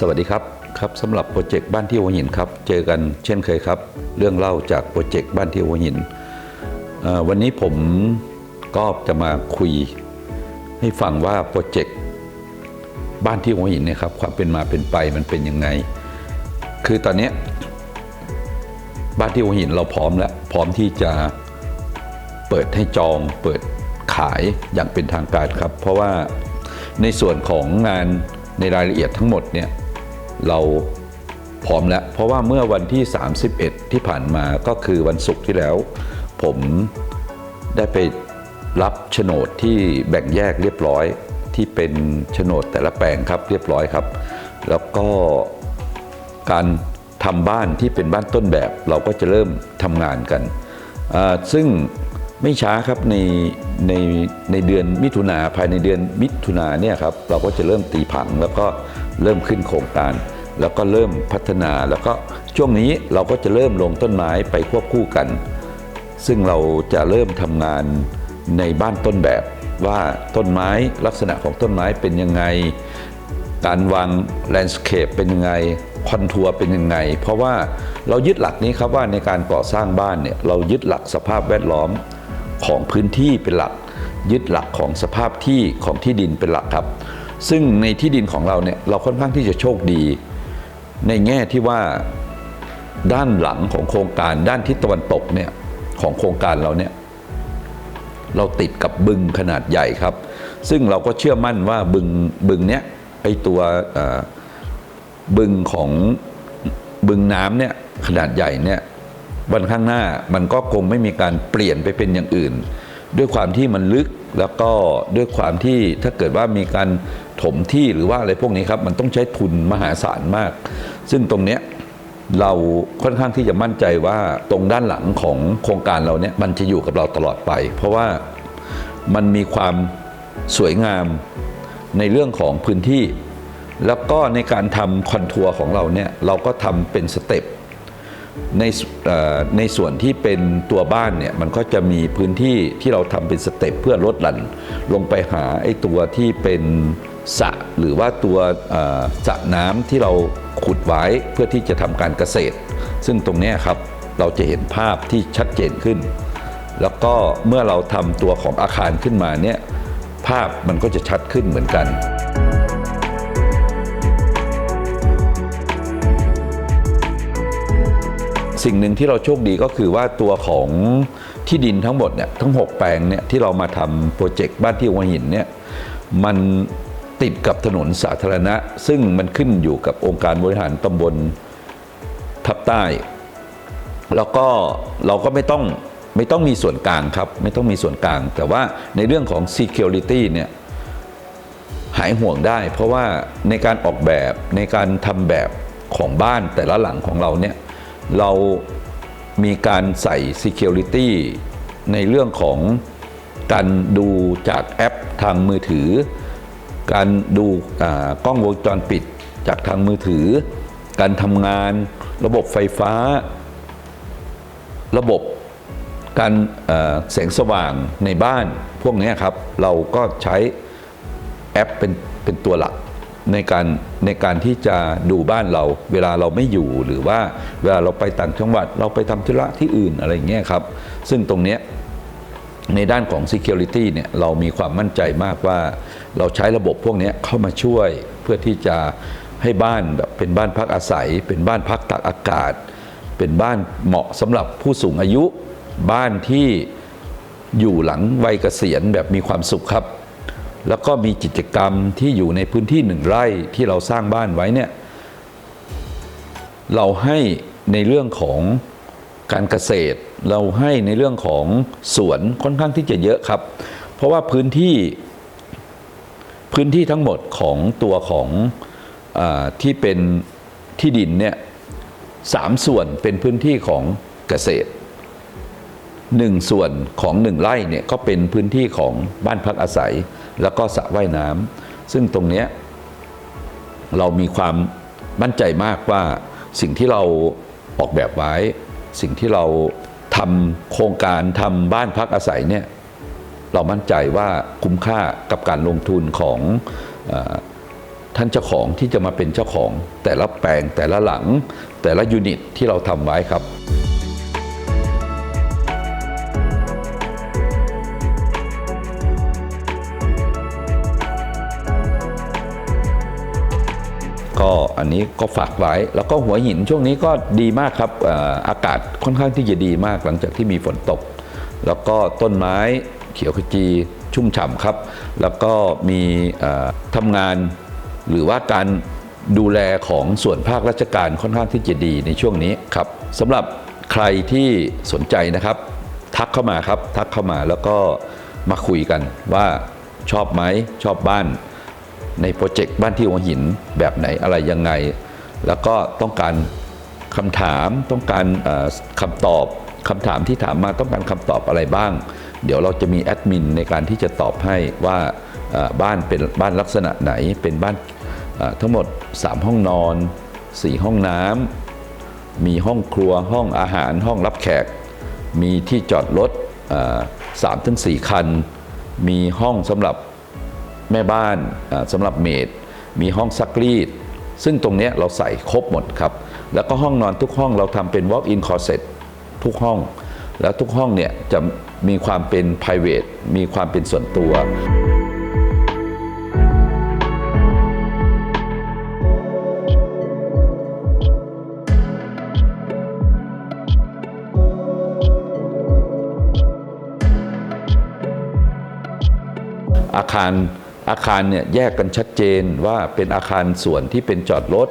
สวัสดีครับครับสำหรับโปรเจกต์บ้านที่หัวหินครับ เจอกันเช่นเคยครับ เรื่องเล่าจากโปรเจกต์บ้านที่หัวหิน วันนี้ผมก็จะมาคุย ให้ฟังว่าโปรเจกต์บ้านที่หัวหินเนี่ยครับความเป็นมาเป็นไปมันเป็นยังไง คือตอนนี้บ้านที่หัวหินเราพร้อมแล้วพร้อมที่จะเปิดให้จองเปิดขายอย่างเป็นทางการครับ เพราะว่าในส่วนของงานในรายละเอียดทั้งหมดเนี่ย เราพร้อมแล้ว เพราะว่าเมื่อวันที่ 31 ที่ผ่านมาก็คือวันศุกร์ที่แล้ว ผมได้ไปรับโฉนดที่แบ่งแยกเรียบร้อยที่เป็นโฉนดแต่ละแปลงครับเรียบร้อยครับ แล้วก็การทำบ้านที่เป็นบ้านต้นแบบ เราก็จะเริ่มทำงานกัน ซึ่ง ไม่ช้าครับในในในเดือนมิถุนาภายในเดือนมิถุนาเนี่ยครับเราก็จะเริ่มตีผังแล้วก็เริ่มขึ้นโครงการ แล้วก็เริ่มพัฒนาแล้วก็ช่วงนี้เราก็จะเริ่มลงต้นไม้ไปควบคู่กัน ซึ่งเราจะเริ่มทำงานในบ้านต้นแบบว่าต้นไม้ลักษณะของต้นไม้เป็นยังไง การวางแลนด์สเคปเป็นยังไงคอนทัวร์เป็นยังไง เพราะว่าเรายึดหลักนี้ครับว่าในการก่อสร้างบ้านเนี่ยเรายึดหลักสภาพแวดล้อม ของพื้นที่เป็นหลัก ยึดหลักของสภาพที่ของที่ดินเป็นหลักครับ ซึ่งในที่ดินของเราเนี่ยเราค่อนข้างที่จะโชคดี ในแง่ที่ว่าด้านหลังของโครงการด้านทิศตะวันตกเนี่ยของโครงการเราเนี่ยเราติดกับบึงขนาดใหญ่ครับ ซึ่งเราก็เชื่อมั่นว่าบึงบึงเนี้ยไอตัวบึงของบึงน้ำเนี่ยขนาดใหญ่เนี่ย วันข้างหน้ามันก็คงไม่มีการเปลี่ยนไปเป็นอย่างอื่น ด้วยความที่มันลึกแล้วก็ด้วยความที่ถ้าเกิดว่ามีการถมที่หรือว่าอะไรพวกนี้ครับ มันต้องใช้ทุนมหาศาลมาก ซึ่งตรงเนี้ยเราค่อนข้างที่จะมั่นใจว่าตรงด้านหลังของโครงการเราเนี่ยมันจะอยู่กับเราตลอดไป เพราะว่ามันมีความสวยงามในเรื่องของพื้นที่ แล้วก็ในการทำคอนทัวร์ของเราเนี่ยเราก็ทำเป็นสเต็ป ในในส่วนที่เป็นตัวบ้านเนี่ยมันก็จะมีพื้นที่ที่เราทำเป็นสเต็ปเพื่อลดหลั่นลงไปหาไอ้ตัวที่เป็นสระหรือว่าตัวสระน้ำที่เราขุดไว้เพื่อที่จะทำการเกษตร ซึ่งตรงนี้ครับเราจะเห็นภาพที่ชัดเจนขึ้น แล้วก็เมื่อเราทำตัวของอาคารขึ้นมาเนี่ยภาพมันก็จะชัดขึ้นเหมือนกัน สิ่งหนึ่งที่เราโชคดีก็คือว่าตัวของที่ดินทั้งหมดเนี่ยทั้ง 6 แปลงเนี่ยที่เรามาทำโปรเจกต์บ้านที่หัวหินเนี่ยมันติดกับถนนสาธารณะ ซึ่งมันขึ้นอยู่กับองค์การบริหารตำบลทับใต้ แล้วก็เราก็ไม่ต้องไม่ต้องมีส่วนกลางครับ ไม่ต้องมีส่วนกลาง แต่ว่าในเรื่องของ security เนี่ยหายห่วงได้ เพราะว่าในการออกแบบในการทำแบบของบ้านแต่ละหลังของเราเนี่ย เรามีการใส่ Security ในเรื่องของการดูจากแอปทางมือถือ การดูกล้องวงจรปิดจากทางมือถือ การทำงานระบบไฟฟ้า ระบบการแสงสว่างในบ้าน พวกนี้ครับ เราก็ใช้แอปเป็นเป็นตัวหลัก ในการในการที่จะดูบ้านเรา เวลาเราไม่อยู่หรือว่าเวลาเราไปต่างจังหวัดเราไปทำธุระที่อื่นอะไรอย่างเงี้ยครับ ซึ่งตรงเนี้ยในด้านของ Security เนี่ยเรามีความมั่นใจมากว่า เราใช้ระบบพวกเนี้ยเข้ามาช่วยเพื่อที่จะให้บ้านแบบเป็นบ้านพักอาศัย เป็นบ้านพักตากอากาศ เป็นบ้านเหมาะสำหรับผู้สูงอายุ บ้านที่อยู่หลังวัยเกษียณแบบมีความสุขครับ แล้วก็มีกิจกรรมที่อยู่ในพื้นที่หนึ่งไร่ที่เราสร้างบ้านไว้เนี่ยเราให้ในเรื่องของการเกษตร เราให้ในเรื่องของสวนค่อนข้างที่จะเยอะครับ เพราะว่าพื้นที่พื้นที่ทั้งหมดของตัวของอที่เป็นที่ดินเนี่ยสามส่วนเป็นพื้นที่ของเกษตรหนึ่งส่วนของหนึ่งไร่เนี่ยก็เป็นพื้นที่ของบ้านพักอาศัย แล้วก็สระว่ายน้ำซึ่งตรงนี้เรามีความมั่นใจมากว่าสิ่งที่เราออกแบบไว้ สิ่งที่เราทำโครงการทำบ้านพักอาศัยเนี่ยเรามั่นใจว่าคุ้มค่ากับการลงทุนของอท่านเจ้าของที่จะมาเป็นเจ้าของแต่ละแปลงแต่ละหลังแต่ละยูนิตที่เราทำไว้ครับ ก็อันนี้ก็ฝากไว้ แล้วก็หัวหินช่วงนี้ก็ดีมากครับอากาศค่อนข้างที่จะดีมากหลังจากที่มีฝนตก แล้วก็ต้นไม้เขียวขจีชุ่มฉ่ำครับ แล้วก็มีทำงานหรือว่าการดูแลของส่วนภาคราชการค่อนข้างที่จะดีในช่วงนี้ครับสำหรับใครที่สนใจนะครับ ทักเข้ามาครับ ทักเข้ามาแล้วก็มาคุยกันว่าชอบไหมชอบบ้าน ในโปรเจกต์บ้านที่หัวหินแบบไหนอะไรยังไง แล้วก็ต้องการคำถามต้องการคำตอบคำถามที่ถามมาต้องการคำตอบอะไรบ้าง เดี๋ยวเราจะมีแอดมินในการที่จะตอบให้ว่าบ้านเป็นบ้านลักษณะไหนเป็นบ้านทั้งหมด 3 ห้องนอน 4 ห้องน้ำมีห้องครัวห้องอาหารห้องรับแขก มีที่จอดรถสามถึงสี่คัน มีห้องสำหรับ แม่บ้านอ่าสำหรับเมดมีห้องซักรีด ซึ่งตรงนี้เราใส่ครบหมดครับ แล้วก็ห้องนอนทุกห้องเราทำเป็น walk-in closet ทุกห้อง แล้วทุกห้องเนี่ยจะมีความเป็น private มีความเป็นส่วนตัวอาคาร อาคารเนี่ยแยกกันชัดเจนว่าเป็นอาคารส่วนที่เป็นจอดรถ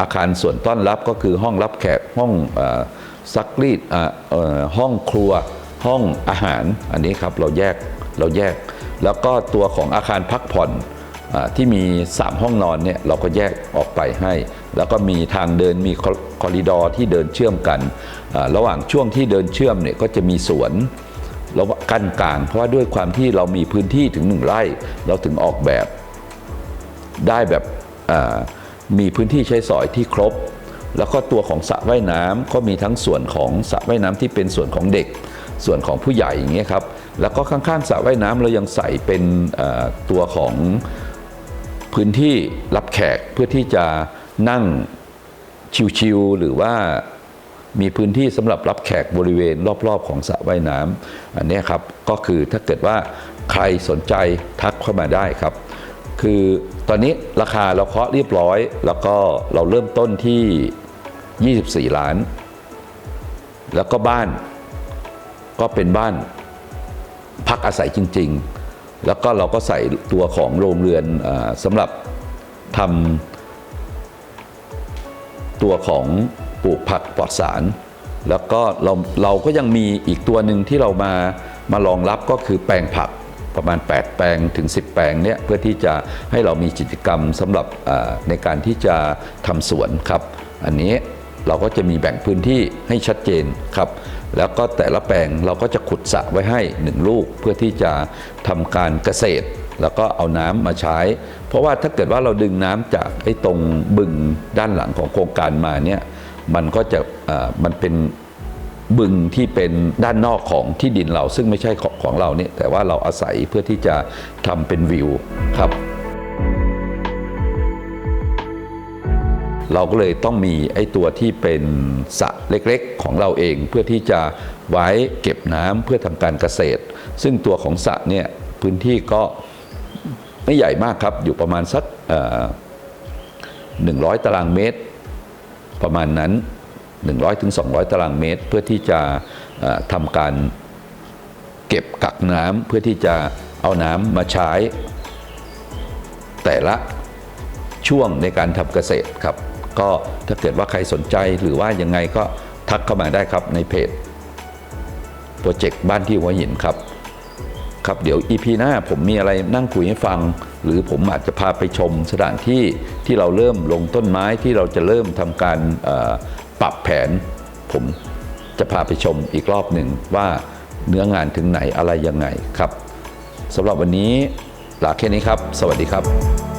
อาคารส่วนต้อนรับก็คือห้องรับแขกห้องอซักรีดห้องครัวห้องอาหาร อันนี้ครับเราแยกเราแยก แล้วก็ตัวของอาคารพักผ่อนอที่มี 3 ห้องนอนเนี่ยเราก็แยกออกไปให้ แล้วก็มีทางเดินมีคอริดอร์ที่เดินเชื่อมกัน ระหว่างช่วงที่เดินเชื่อมเนี่ยก็จะมีสวน เรากั้นกลาง เพราะว่าด้วยความที่เรามีพื้นที่ถึงหนึ่งไร่ เราถึงออกแบบได้แบบมีพื้นที่ใช้สอยที่ครบ แล้วก็ตัวของสระว่ายน้ำก็มีทั้งส่วนของสระว่ายน้ำที่เป็นส่วนของเด็ก ส่วนของผู้ใหญ่อย่างเงี้ยครับแล้วก็ข้างๆสระว่ายน้ำเรายังใส่เป็นตัวของพื้นที่รับแขกเพื่อที่จะนั่งชิวๆหรือว่า มีพื้นที่สำหรับรับแขกบริเวณรอบๆ ของสระว่ายน้ำอันนี้ครับก็คือถ้าเกิดว่าใครสนใจทักเข้ามาได้ครับ คือตอนนี้ราคาเราเคาะเรียบร้อย แล้วก็เราเริ่มต้นที่ 24 ล้าน แล้วก็บ้านก็เป็นบ้านพักอาศัยจริง ๆ แล้วก็เราก็ใส่ตัวของโรงเรือนอสำหรับทำตัวของ ปลูกผักปลอดสาร แล้วก็เราเราก็ยังมีอีกตัวหนึ่งที่เรามามารองรับก็คือแปลงผักประมาณ 8 แปลงถึง 10 แปลงเนี่ยเพื่อที่จะให้เรามีกิจกรรมสำหรับในการที่จะทำสวนครับ อันนี้เราก็จะมีแบ่งพื้นที่ให้ชัดเจนครับ แล้วก็แต่ละแปลงเราก็จะขุดสระไว้ให้หนึ่งลูกเพื่อที่จะทำการเกษตร แล้วก็เอาน้ำมาใช้ เพราะว่าถ้าเกิดว่าเราดึงน้ำจากไอ้ตรงบึงด้านหลังของโครงการมาเนี่ย มันก็จะมันเป็นบึงที่เป็นด้านนอกของที่ดินเรา ซึ่งไม่ใช่ของของเราเนี่ยแต่ว่าเราอาศัยเพื่อที่จะทำเป็นวิวครับ เราก็เลยต้องมีไอ้ตัวที่เป็นสระเล็กๆ ของเราเองเพื่อที่จะไว้เก็บน้ำเพื่อทำการเกษตร ซึ่งตัวของสระเนี่ยพื้นที่ก็ไม่ใหญ่มากครับ อยู่ประมาณสักหนึ่งร้อยตารางเมตร ประมาณนั้น 100ถึง200 ตารางเมตร เพื่อที่จะทำการเก็บกักน้ำเพื่อที่จะเอาน้ำมาใช้ แต่ละช่วงในการทำเกษตรครับ ก็ถ้าเกิดว่าใครสนใจหรือว่ายังไงก็ทักเข้ามาได้ครับในเพจโปรเจกต์บ้านที่หัวหินครับ ครับเดี๋ยว EP หน้าผมมีอะไรนั่งคุยให้ฟัง หรือผมอาจจะพาไปชมสถานที่ที่เราเริ่มลงต้นไม้ที่เราจะเริ่มทำการปรับแผน ผมจะพาไปชมอีกรอบหนึ่งว่าเนื้องานถึงไหนอะไรยังไงครับสำหรับวันนี้ลาแค่นี้ครับ สวัสดีครับ